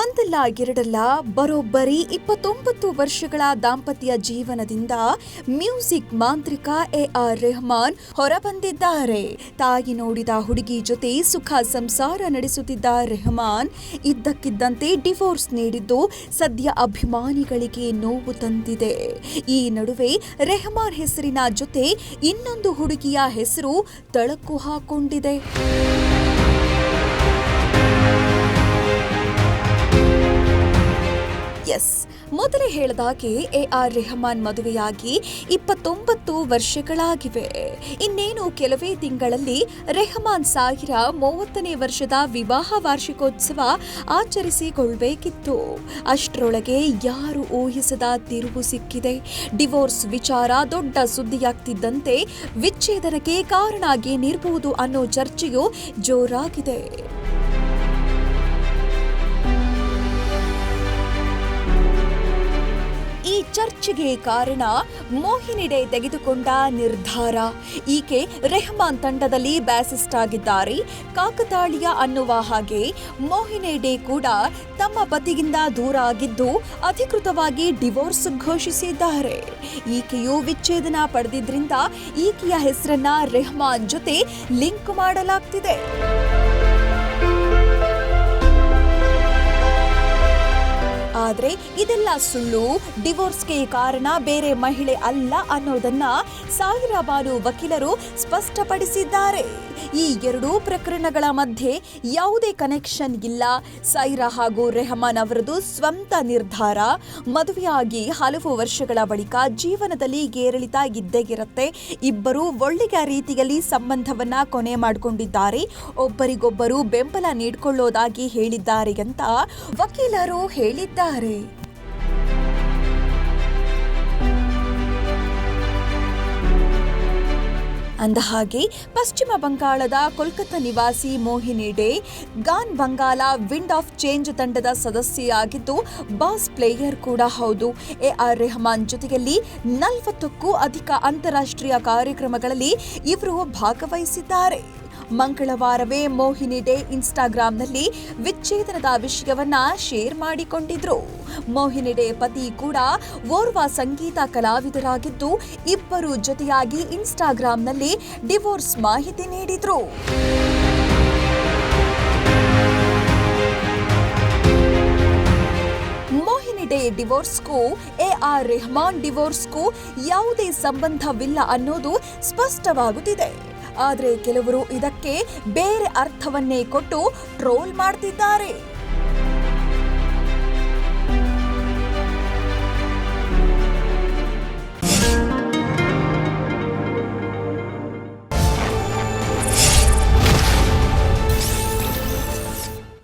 ಒಂದಲ್ಲ ಎರಡಲ್ಲ, ಬರೋಬ್ಬರಿ ಇಪ್ಪತ್ತೊಂಬತ್ತು ವರ್ಷಗಳ ದಾಂಪತ್ಯ ಜೀವನದಿಂದ ಮ್ಯೂಸಿಕ್ ಮಾಂತ್ರಿಕ ಎ ಆರ್ ರೆಹಮಾನ್ ಹೊರಬಂದಿದ್ದಾರೆ. ತಾಯಿ ನೋಡಿದ ಹುಡುಗಿ ಜೊತೆ ಸುಖ ಸಂಸಾರ ನಡೆಸುತ್ತಿದ್ದ ರೆಹಮಾನ್ ಇದ್ದಕ್ಕಿದ್ದಂತೆ ಡಿವೋರ್ಸ್ ನೀಡಿದ್ದು ಸದ್ಯ ಅಭಿಮಾನಿಗಳಿಗೆ ನೋವು ತಂದಿದೆ. ಈ ನಡುವೆ ರೆಹಮಾನ್ ಹೆಸರಿನ ಜೊತೆ ಇನ್ನೊಂದು ಹುಡುಗಿಯ ಹೆಸರು ತಳಕು ಹಾಕೊಂಡಿದೆ. ಎಸ್. ಮೊದಲೇ ಹೇಳಿದಾಗೆ ಎ ಆರ್ ರೆಹಮಾನ್ ಮದುವೆಯಾಗಿ ಇಪ್ಪತ್ತೊಂಬತ್ತು ವರ್ಷಗಳಾಗಿವೆ. ಇನ್ನೇನು ಕೆಲವೇ ತಿಂಗಳಲ್ಲಿ ರೆಹಮಾನ್ ಸಾಹಿರ ಮೂವತ್ತನೇ ವರ್ಷದ ವಿವಾಹ ವಾರ್ಷಿಕೋತ್ಸವ ಆಚರಿಸಿಕೊಳ್ಬೇಕಿತ್ತು. ಅಷ್ಟರೊಳಗೆ ಯಾರು ಊಹಿಸದ ತಿರುವು ಸಿಕ್ಕಿದೆ. ಡಿವೋರ್ಸ್ ವಿಚಾರ ದೊಡ್ಡ ಸುದ್ದಿಯಾಗ್ತಿದ್ದಂತೆ ವಿಚ್ಛೇದನಕ್ಕೆ ಕಾರಣ ಏನಿರಬಹುದು ಅನ್ನೋ ಚರ್ಚೆಯು ಜೋರಾಗಿದೆ. ಚರ್ಚೆಗೆ ಕಾರಣ ಮೋಹಿನಿಡೆ ತೆಗೆದುಕೊಂಡ ನಿರ್ಧಾರ. ಈಕೆ ರೆಹಮಾನ್ ತಂಡದಲ್ಲಿ ಬ್ಯಾಸಿಸ್ಟ್ ಆಗಿದ್ದಾರೆ. ಕಾಕತಾಳೀಯ ಅನ್ನುವ ಹಾಗೆ ಮೋಹಿನಿಡೆ ಕೂಡ ತಮ್ಮ ಪತಿಗಿಂತ ದೂರ ಆಗಿದ್ದು, ಅಧಿಕೃತವಾಗಿ ಡಿವೋರ್ಸ್ ಘೋಷಿಸಿದ್ದಾರೆ. ಈಕೆಯು ವಿಚ್ಛೇದನ ಪಡೆದಿದ್ದರಿಂದ ಈಕೆಯ ಹೆಸರನ್ನ ರೆಹಮಾನ್ ಜೊತೆ ಲಿಂಕ್ ಮಾಡಲಾಗ್ತಿದೆ. ಸುಳ್ಳು, ಡಿವೋರ್ಸ್ಗೆ ಕಾರಣ ಬೇರೆ ಮಹಿಳೆ ಅಲ್ಲ ಅನ್ನೋದನ್ನ ಸಾವಿರಾರು ವಕೀಲರು ಸ್ಪಷ್ಟಪಡಿಸಿದ್ದಾರೆ. ಈ ಎರಡೂ ಪ್ರಕರಣಗಳ ಮಧ್ಯೆ ಯಾವುದೇ ಕನೆಕ್ಷನ್ ಇಲ್ಲ. ಸೈರಾ ಹಾಗೂ ರೆಹಮಾನ್ ಅವರದು ಸ್ವಂತ ನಿರ್ಧಾರ. ಮದುವೆಯಾಗಿ ಹಲವು ವರ್ಷಗಳ ಬಳಿಕ ಜೀವನದಲ್ಲಿ ಏರಿಳಿತ ಇದ್ದೇ ಇರುತ್ತೆ ಇಬ್ಬರು ಒಳ್ಳೆಯ ರೀತಿಯಲ್ಲಿ ಸಂಬಂಧವನ್ನ ಕೊನೆ ಮಾಡಿಕೊಂಡಿದ್ದಾರೆ. ಒಬ್ಬರಿಗೊಬ್ಬರು ಬೆಂಬಲ ನೀಡಿಕೊಳ್ಳೋದಾಗಿ ಹೇಳಿದ್ದಾರೆ ಅಂತ ವಕೀಲರು ಹೇಳಿದ್ದಾರೆ. ಅಂದಹಾಗೆ ಪಶ್ಚಿಮ ಬಂಗಾಳದ ಕೋಲ್ಕತ್ತಾ ನಿವಾಸಿ Mohini Dey, Gaan Bangla wind of change ತಂಡದ ಸದಸ್ಯೆಯಾಗಿದ್ದು, ಬಾಸ್ ಪ್ಲೇಯರ್ ಕೂಡ ಹೌದು. ಎ ಆರ್ ರೆಹಮಾನ್ ಜೊತೆಯಲ್ಲಿ ನಲವತ್ತಕ್ಕೂ ಅಧಿಕ ಅಂತಾರಾಷ್ಟ್ರೀಯ ಕಾರ್ಯಕ್ರಮಗಳಲ್ಲಿ ಇವರು ಭಾಗವಹಿಸಿದ್ದಾರೆ. ಮಂಗಳವಾರವೇ ಮೋಹಿನಿ ಡೇ ಇನ್ಸ್ಟಾಗ್ರಾಂನಲ್ಲಿ ವಿಚ್ಛೇದನದ ವಿಷಯವನ್ನ ಶೇರ್ ಮಾಡಿಕೊಂಡಿದ್ರು. ಮೋಹಿನಿ ಡೇ ಪತಿ ಕೂಡ ಓರ್ವ ಸಂಗೀತ ಕಲಾವಿದರಾಗಿದ್ದು, ಇಬ್ಬರು ಜೊತೆಯಾಗಿ ಇನ್ಸ್ಟಾಗ್ರಾಂನಲ್ಲಿ ಡಿವೋರ್ಸ್ ಮಾಹಿತಿ ನೀಡಿದ್ರು. ಡಿವೋರ್ಸ್ಗೂ, ಎ ಆರ್ ರೆಹಮಾನ್ ಡಿವೋರ್ಸ್ಗೂ ಯಾವುದೇ ಸಂಬಂಧವಿಲ್ಲ ಅನ್ನೋದು ಸ್ಪಷ್ಟವಾಗುತ್ತಿದೆ. ಆದರೆ ಕೆಲವರು ಇದಕ್ಕೆ ಬೇರೆ ಅರ್ಥವನ್ನೇ ಕೊಟ್ಟು ಟ್ರೋಲ್ ಮಾಡ್ತಿದ್ದಾರೆ.